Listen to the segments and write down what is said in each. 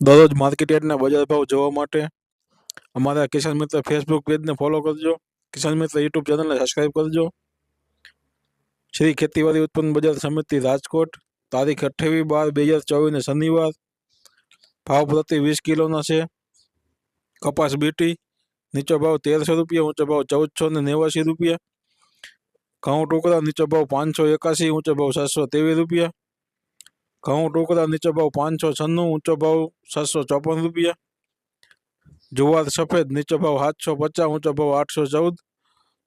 દરરોજ માર્કેટ યાર્ડના બજાર ભાવ જોવા માટે અમારા કિસાન મિત્ર ફેસબુક પેજને ફોલો કરજો કિસાન મિત્ર યુટ્યુબ ચેનલને સબસ્ક્રાઈબ કરજો શ્રી ખેતીવાડી ઉત્પન્ન બજાર સમિતિ રાજકોટ તારીખ અઠ્ઠાવીસ બાર બે હજાર ચોવીસને શનિવાર ભાવ પ્રતિ વીસ કિલોના છે કપાસ બીટી નીચો ભાવ તેરસો રૂપિયા ઊંચો ભાવ ચૌદસો ને નેવાસી રૂપિયા ઘઉં ટુકડા નીચો ભાવ પાંચસો એકાસી ઊંચો ભાવ સાતસો ત્રેવીસ રૂપિયા ઘઉં ટુકડા નીચો ભાવ પાંચસો છન્નું ઊંચો ભાવ સાતસો ચોપન રૂપિયા જુવાર સફેદ નીચો ભાવ સાતસો પચાસ ઊંચો ભાવ આઠસો ચૌદ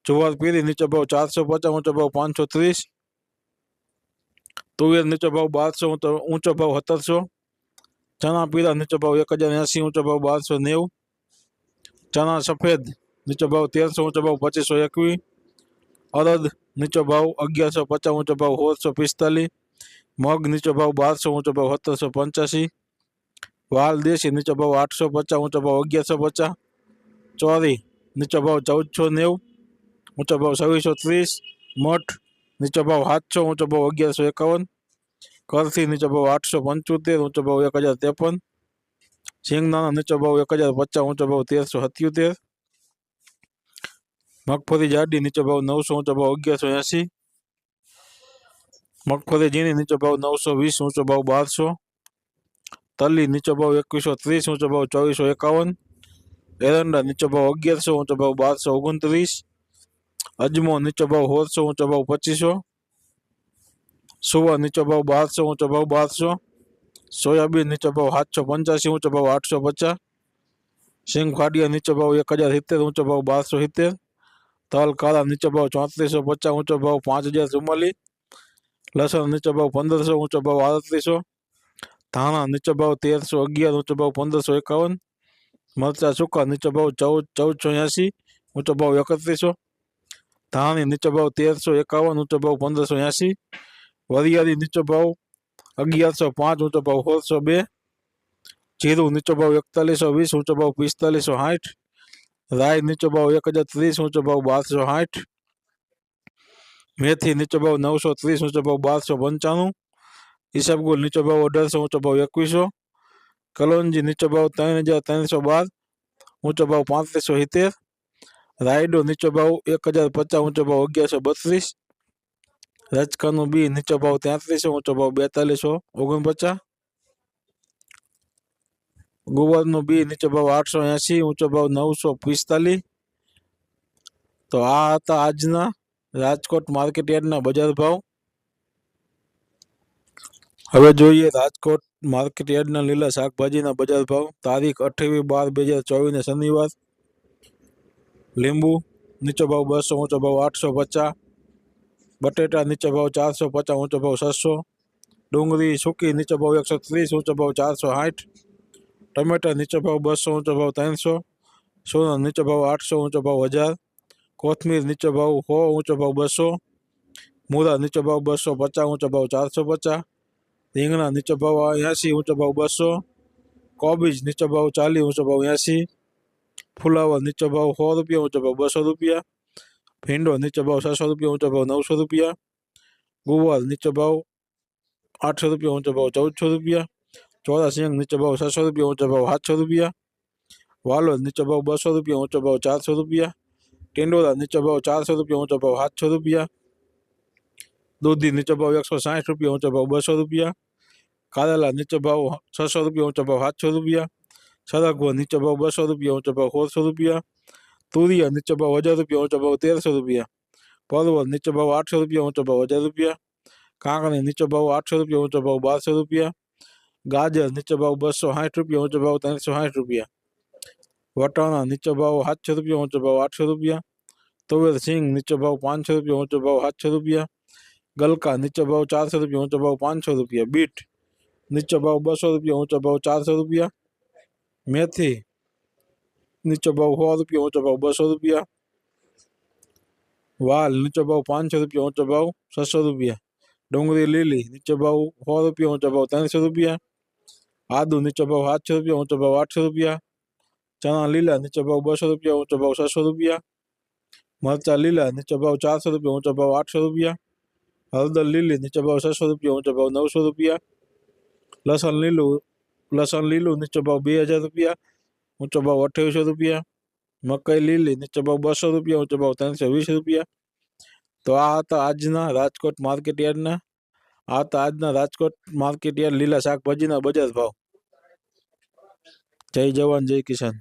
જુવાર પીરી નીચો ભાવ ચારસો પચાસ ઊંચો ભાવ પાંચસો ત્રીસ તુવેર નીચો ભાવ બારસો ઊંચો ઊંચો ભાવ સત્તરસો ચણા પીળા નીચો ભાવ એક હજાર એંસી ઊંચો ભાવ બારસો નેવું ચણા સફેદ નીચો ભાવ તેરસો ઊંચો ભાવ પચીસો એકવીસ અડદ નીચો ભાવ અગિયારસો પચાસ ઊંચો ભાવ સોળસો પિસ્તાલીસ મગ નીચો ભાવ બારસો ઊંચો ભાવ સત્તરસો પંચ્યાસી વાલ દેશી નીચો ભાવ આઠસો પચાસ ઊંચો ભાવ અગિયારસો પચાસ ચોરી નીચો ભાવ ચૌદસો નેવું ઊંચો ભાવ છવ્વીસો ત્રીસ મઠ નીચો ભાવ સાતસો ઊંચો ભાવ અગિયારસો એકાવન કરથી નીચો ભાવ આઠસો પંચોતેર ઊંચો ભાવ એક હજાર ત્રેપન સિંગદાણા નીચો ભાવ એક હજાર પચાસ ઊંચો ભાવ તેરસો સત્યોતેર મગફળી જાડી નીચો ભાવ નવસો ઊંચો ભાવ અગિયારસો એંસી મગફળી ઝીણી નીચો ભાવ નવસો વીસ ઊંચો ભાવ બારસો તલી નીચો ભાવ એકવીસો ત્રીસ ઊંચો ભાવ ચોવીસો એકાવન એરંડા નીચો ભાવ અગિયારસો ઊંચો ભાવ બારસો ઓગણત્રીસ અજમો નીચો ભાવ સોળસો ઊંચો ભાવ પચીસો સુવા નીચો ભાવ બારસો ઊંચો ભાવ બારસો સોયાબીન નીચો ભાવ સાતસો પંચ્યાસી ઊંચો ભાવ આઠસો પચાસ સિંગ ફાડિયા નીચો ભાવ એક હજાર સિત્તેર ઊંચો ભાવ બારસો સિત્તેર તલ કાળા નીચો ભાવ ચોત્રીસો પચાસ ઊંચો ભાવ પાંચ હજાર ચુમ્માલીસ લસણ નીચો ભાવ પંદરસો, ઊંચો ભાવ આડત્રીસો, ધાણા નીચો ભાવ તેરસો, અગિયાર, ઊંચો ભાવ પંદરસો, એકાવન, મરચા સૂકા નીચો ભાવ ચૌદ ચૌદસો એંસી ઊંચો ભાવ એકત્રીસો, ધાણી નીચો ભાવ તેરસો, એકાવન, ઊંચો ભાવ પંદરસો એંસી વરિયાળી નીચો ભાવ અગિયારસો પાંચ, ઊંચો ભાવ સોળસો બે, જીરું નીચો ભાવ એકતાલીસો વીસ, ઊંચો ભાવ પિસ્તાલીસો સાઠ રાય નીચો ભાવ એક હજાર ત્રીસ, ઊંચો ભાવ બારસો સાઠ મેથી નીચો ભાવ નવસો ત્રીસ ઊંચો ભાવ બારસો પંચાણું ઈસબગુલ નીચો ભાવ અઢારસો ઊંચો ભાવ એકવીસો કલોંજી નીચો ભાવ ત્રણ હજાર ત્રણસો બાર ઊંચો ભાવ પાંત્રીસો સિત્તેર રાયડો નીચો ભાવ એક હજાર પચાસ ઊંચો ભાવ અગિયારસો બત્રીસ રચકાનું બી નીચો ભાવ તેત્રીસો ઊંચો ભાવ બેતાલીસો ઓગણપચાસ ગુવારનું બી નીચો ભાવ આઠસો એંસી ઊંચો ભાવ નવસો પિસ્તાલીસ તો આ હતા આજના રાજકોટ માર્કેટ યાર્ડના બજાર ભાવ. હવે જોઈએ રાજકોટ માર્કેટ યાર્ડના લીલા શાકભાજીના બજાર ભાવ. તારીખ અઠ્યાવીસ બાર બે હજાર ચોવીસને શનિવાર. લીંબુ નીચો ભાવ બસો, ઊંચો ભાવ આઠસો પચાસ. બટેટા નીચો ભાવ ચારસો પચાસ, ઊંચો ભાવ છસો. ડુંગળી સૂકી નીચો ભાવ એકસો ત્રીસ, ઊંચો ભાવ ચારસો સાઠ. ટમેટા નીચો ભાવ બસો, ઊંચો ભાવ ત્રણસો. સોના નીચો ભાવ આઠસો, ઊંચો ભાવ હજાર. કોથમીર નીચો ભાવ સો ઊંચો ભાવ બસો મૂળા નીચો ભાવ બસો પચાસ ઊંચો ભાવ ચારસો પચાસ રીંગણા નીચો ભાવ એંસી ઊંચો ભાવ બસો કોબીજ નીચો ભાવ ચાલીસ ઊંચો ભાવ એંસી ફુલાવર નીચો ભાવ સો રૂપિયા ઊંચો ભાવ બસો રૂપિયા ભીંડો નીચો ભાવ છસો રૂપિયા ઊંચો ભાવ નવસો રૂપિયા ગુવાર નીચો ભાવ આઠસો રૂપિયા ઊંચો ભાવ ચૌદસો રૂપિયા ચોરા સિંગ નીચો ભાવ છસો રૂપિયા ઊંચો ભાવ સાતસો રૂપિયા વાલોદ નીચો ભાવ બસો રૂપિયા ઊંચો ભાવ ચારસો રૂપિયા टेंडो का ने भाव चार सौ रुपया ऊँचा भाव सात सौ रुपया। दूधी नीचे भाव एक सौ साठ रुपया ऊँचा भाव बसो रुपया। कारेला नीचे भाव छः सौ रुपया ऊँचा भाव सात सौ रुपया। सरगवा नीचे भाव बसो रुपया ऊँचा भाव सोल सौ रुपया। तूरिया नीचे भाव हज़ार रुपया ऊँचा भाव तेरह सौ रुपया। परवल नीचे भाव आठ सौ रुपया ऊँचा भाव हज़ार रुपया। कांकड़ी नीचे भाव आठ सौ रुपया ऊँचा भाव बारह सौ रुपया। गाजर नीचे भाव बसो साठ रुपया ऊँचा भाव तीन सौ साठ रुपया। वटाणा नीचे भाव सात सौ रुपया ऊँचा भाव आठ सौ रुपया। તુવેર સિંગ નીચો ભાવ પાંચસો રૂપિયા ઊંચો ભાવ સાતસો રૂપિયા ગલકા નીચો ભાવ ચારસો રૂપિયા ઊંચો ભાવ પાંચસો રૂપિયા બીટ નીચો ભાવ બસો રૂપિયા ઊંચો ભાવ ચારસો રૂપિયા મેથી નીચો ભાવ સો રૂપિયા ઊંચો ભાવ બસો રૂપિયા વાલ નીચો ભાવ પાંચસો રૂપિયા ઊંચો ભાવ છસો રૂપિયા ડુંગળી લીલી નીચો ભાવ સો રૂપિયા ઊંચો ભાવ ત્રણસો રૂપિયા આદુ નીચો ભાવ સાતસો રૂપિયા ઊંચો ભાવ આઠસો રૂપિયા ચણા લીલા નીચો ભાવ બસો રૂપિયા ઊંચો ભાવ છસો રૂપિયા મરચા લીલા, નીચે ભાવ ચારસો રૂપિયા, ઊંચો ભાવ આઠસો રૂપિયા. હળદર લીલી, નીચે ભાવ છસો રૂપિયા, ઊંચો ભાવ નવસો રૂપિયા. લસણ લીલું લસણ લીલું, નીચો ભાવ બે હજાર રૂપિયા, ઊંચો ભાવ અઠ્યાવીસો રૂપિયા. મકાઈ લીલી, નીચો ભાવ બસો રૂપિયા, ઊંચો ભાવ ત્રણસો વીસ રૂપિયા. તો આ હતા આજના રાજકોટ માર્કેટ યાર્ડના આ હતા આજના રાજકોટ માર્કેટ યાર્ડ લીલા શાકભાજીના બજાર ભાવ. જય જવાન, જય કિસાન.